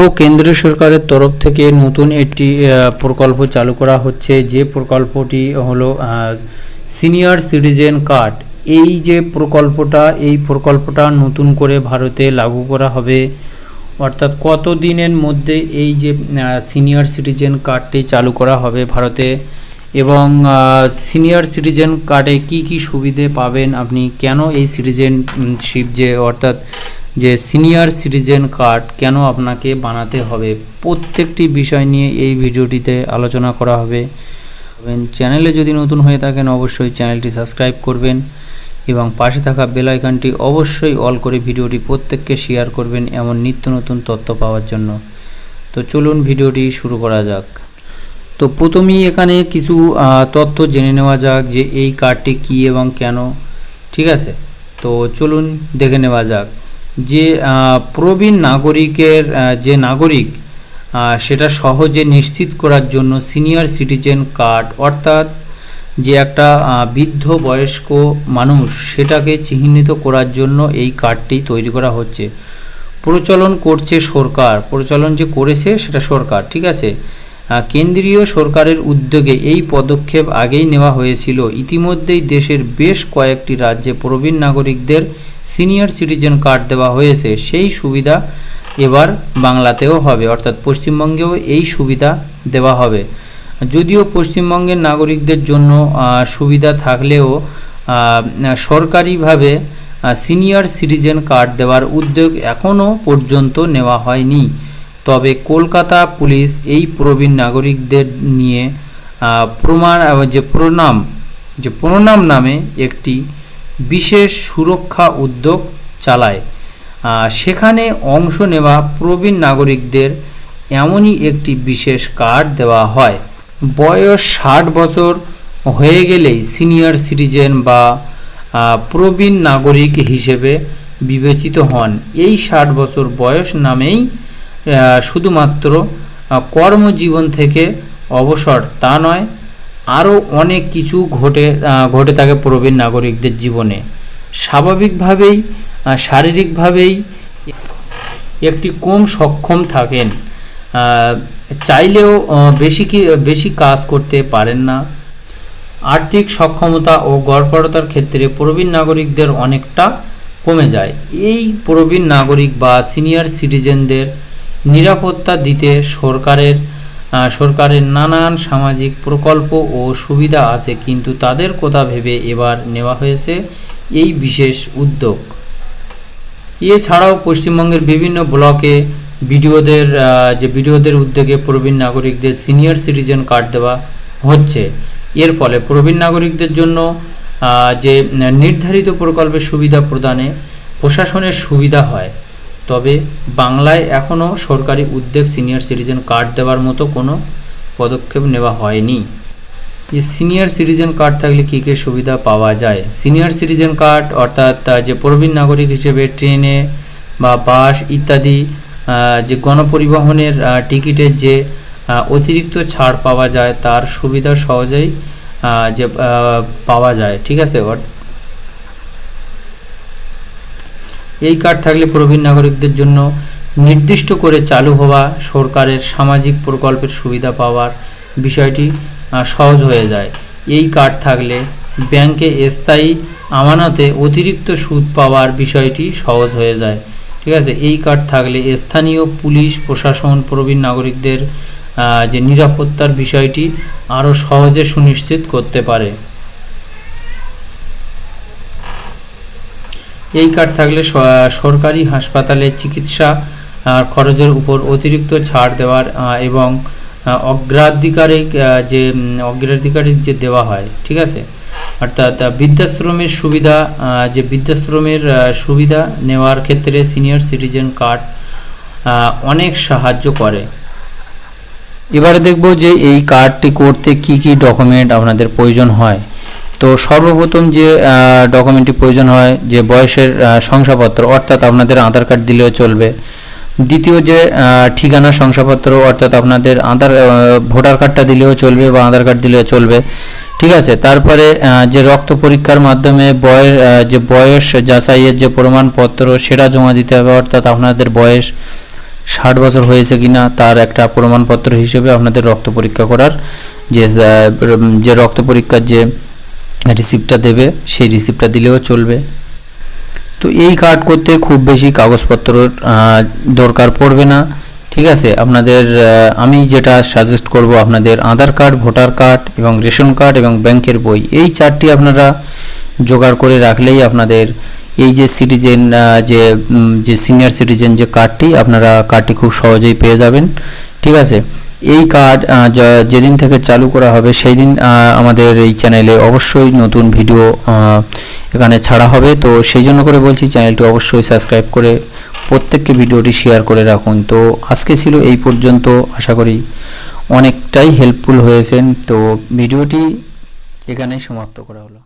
তো কেন্দ্রীয় সরকারের তরফ থেকে নতুন একটি প্রকল্প চালু করা হচ্ছে। যে প্রকল্পটি হলো সিনিয়র সিটিজেন কার্ড। এই যে প্রকল্পটা, এই প্রকল্পটা নতুন করে ভারতে লাগু করা হবে। অর্থাৎ কত দিনের মধ্যে এই যে সিনিয়র সিটিজেন কার্ডটি চালু করা হবে ভারতে? এবং সিনিয়র সিটিজেন কার্ডে কি কি সুবিধে পাবেন আপনি? কেন এই সিটিজেনশিপ যে, অর্থাৎ যে সিনিয়র সিটিজেন কার্ড কেন আপনাকে বানাতে হবে, প্রত্যেকটি বিষয় নিয়ে এই ভিডিওটিতে আলোচনা করা হবে। চ্যানেলে যদি নতুন হয়ে থাকেন, অবশ্যই চ্যানেলটি সাবস্ক্রাইব করবেন এবং পাশে থাকা বেল আইকনটি অবশ্যই অল করে ভিডিওটি প্রত্যেককে শেয়ার করবেন এমন নিত্য নতুন তথ্য পাওয়ার জন্য। তো চলুন ভিডিওটি শুরু করা যাক। তো প্রথমেই এখানে কিছু তথ্য জেনে নেওয়া যাক যে এই কার্ডটি কী এবং কেন, ঠিক আছে? তো চলুন দেখে নেওয়া যাক। যে প্রবীণ নাগরিকের যে নাগরিক সেটা সহজে নিশ্চিত করার জন্য সিনিয়র সিটিজেন কার্ড, অর্থাৎ যে একটা বৃদ্ধ বয়স্ক মানুষ, সেটাকে চিহ্নিত করার জন্য এই কার্ডটি তৈরি করা হচ্ছে। প্রচলন করছে সরকার। প্রচলন যে করেছে, সেটা সরকার, ঠিক আছে? কেন্দ্রীয় সরকারের উদ্যোগে এই পদক্ষেপ আগেই নেওয়া হয়েছিল। ইতিমধ্যেই দেশের বেশ কয়েকটি রাজ্যে প্রবীণ নাগরিকদের সিনিয়র সিটিজেন কার্ড দেওয়া হয়েছে। সেই সুবিধা এবার বাংলাতেও হবে, অর্থাৎ পশ্চিমবঙ্গেও এই সুবিধা দেওয়া হবে। যদিও পশ্চিমবঙ্গের নাগরিকদের জন্য সুবিধা থাকলেও সরকারিভাবে সিনিয়র সিটিজেন কার্ড দেওয়ার উদ্যোগ এখনও পর্যন্ত নেওয়া হয়নি। তবে কলকাতা পুলিশ এই প্রবীণ নাগরিকদের নিয়ে প্রমাণ যে প্রণাম যে প্রণাম নামে একটি বিশেষ সুরক্ষা উদ্যোগ চালায়। সেখানে অংশ নেওয়া প্রবীণ নাগরিকদের এমনই একটি বিশেষ কার্ড দেওয়া হয়। বয়স ষাট বছর হয়ে গেলেই সিনিয়র সিটিজেন বা প্রবীণ নাগরিক হিসেবে বিবেচিত হন। এই ষাট বছর বয়স নামেই শুধুমাত্র কর্মজীবন থেকে অবসর তা নয়, আরও অনেক কিছু ঘটে ঘটে থাকে প্রবীণ নাগরিকদের জীবনে। স্বাভাবিকভাবেই শারীরিকভাবেই একটি কম সক্ষম থাকেন। চাইলেও বেশি কি, বেশি কাজ করতে পারেন না। আর্থিক সক্ষমতা ও গড়পড়তার ক্ষেত্রে প্রবীণ নাগরিকদের অনেকটা কমে যায়। এই প্রবীণ নাগরিক বা সিনিয়র সিটিজেনদের নিরাপত্তা দিতে সরকারের সরকারের নানান সামাজিক প্রকল্প ও সুবিধা আছে, কিন্তু তাদের কথা ভেবে এবার নেওয়া হয়েছে এই বিশেষ উদ্যোগ। এছাড়াও পশ্চিমবঙ্গের বিভিন্ন ব্লকে বিডিওদের যে বিডিওদের উদ্যোগে প্রবীণ নাগরিকদের সিনিয়র সিটিজেন কার্ড দেওয়া হচ্ছে। এর ফলে প্রবীণ নাগরিকদের জন্য যে নির্ধারিত প্রকল্পের সুবিধা প্রদানে প্রশাসনের সুবিধা হয়। তবে বাংলায় এখনও সরকারি উদ্যোগ সিনিয়র সিটিজেন কার্ড দেওয়ার মতো কোনো পদক্ষেপ নেওয়া হয়নি। যে সিনিয়র সিটিজেন কার্ড থাকলে কী কী সুবিধা পাওয়া যায়? সিনিয়র সিটিজেন কার্ড অর্থাৎ যে প্রবীণ নাগরিক হিসেবে ট্রেনে বা বাস ইত্যাদি যে গণপরিবহনের টিকিটের যে অতিরিক্ত ছাড় পাওয়া যায়, তার সুবিধা সহজেই যে পাওয়া যায়। ঠিক আছে এই কার্ড থাকলে প্রবীণ নাগরিকদের জন্য নির্দিষ্ট করে চালু হওয়া সরকারের সামাজিক প্রকল্পের সুবিধা পাওয়ার বিষয়টি সহজ হয়ে যায়। এই কার্ড থাকলে ব্যাংকে স্থায়ী আমানতে অতিরিক্ত সুদ পাওয়ার বিষয়টি সহজ হয়ে যায়। ঠিক আছে? এই কার্ড থাকলে স্থানীয় পুলিশ, প্রশাসন, প্রবীণ নাগরিকদের যে নিরাপত্তার বিষয়টি আরও সহজে সুনিশ্চিত করতে পারে। এই কার্ড থাকলে সরকারি হাসপাতালে চিকিৎসা খরচের উপর অতিরিক্ত ছাড় দেওয়ার এবং আহ, অগ্রাধিকারিক যে উম, অগ্রাধিকারিক যে দেওয়া হয় ঠিক আছে? অর্থাৎ বৃদ্ধাশ্রমের সুবিধা যে বৃদ্ধাশ্রমের সুবিধা নেওয়ার ক্ষেত্রে সিনিয়র সিটিজেন কার্ড অনেক সাহায্য করে। এবারে দেখব যে এই কার্ডটি করতে কি কি ডকুমেন্ট আপনাদের প্রয়োজন হয়। তো সর্বপ্রথম যে ডকুমেন্টটি প্রয়োজন হয়, যে বয়সের শংসাপত্র, অর্থাৎ আপনাদের আধার কার্ড দিলেও চলবে। দ্বিতীয় যে ঠিকানা শংসাপত্র, অর্থাৎ আপনাদের আধার ভোটার কার্ডটা দিলেও চলবে বা আধার কার্ড দিলেও চলবে। ঠিক আছে? তারপরে যে রক্ত পরীক্ষার মাধ্যমে বয়স যে বয়স যাচাইয়ের যে প্রমাণপত্র, সেটা জমা দিতে হবে, অর্থাৎ আপনাদের বয়স ষাট বছর হয়েছে কিনা, তার একটা প্রমাণপত্র হিসেবে আপনাদের রক্ত পরীক্ষা করার যে যে রক্ত পরীক্ষার যে রিসিপ্টটা দেবে সেই রিসিপ্টটা দিলেও চলবে। তো এই কার্ড করতে খুব বেশি কাগজপত্রর আহ, দরকার পড়বে না ঠিক আছে? আপনাদের আমি যেটা সাজেস্ট করব আপনাদের আধার কার্ড ভোটার কার্ড এবং রেশন কার্ড এবং ব্যাংকের বই এই চারটি আপনারা জোগাড় করে রাখলেই আপনাদের এই যে সিটিজেন যে যে সিনিয়র সিটিজেন যে কার্ডটি আপনারা কার্ডটি খুব সহজেই পেয়ে যাবেন ঠিক আছে? এই কার্ড যেদিন থেকে চালু করা হবে সেই দিন আমাদের এই চ্যানেলে অবশ্যই নতুন ভিডিও এখানে ছাড়া হবে। তো সেই জন্য করে বলছি চ্যানেলটি অবশ্যই সাবস্ক্রাইব করে প্রত্যেককে ভিডিওটি শেয়ার করে রাখুন। তো আজকে ছিল এই পর্যন্ত। আশা করি অনেকটাই হেল্পফুল হয়েছেন। তো ভিডিওটি এখানেই সমাপ্ত করা হলো।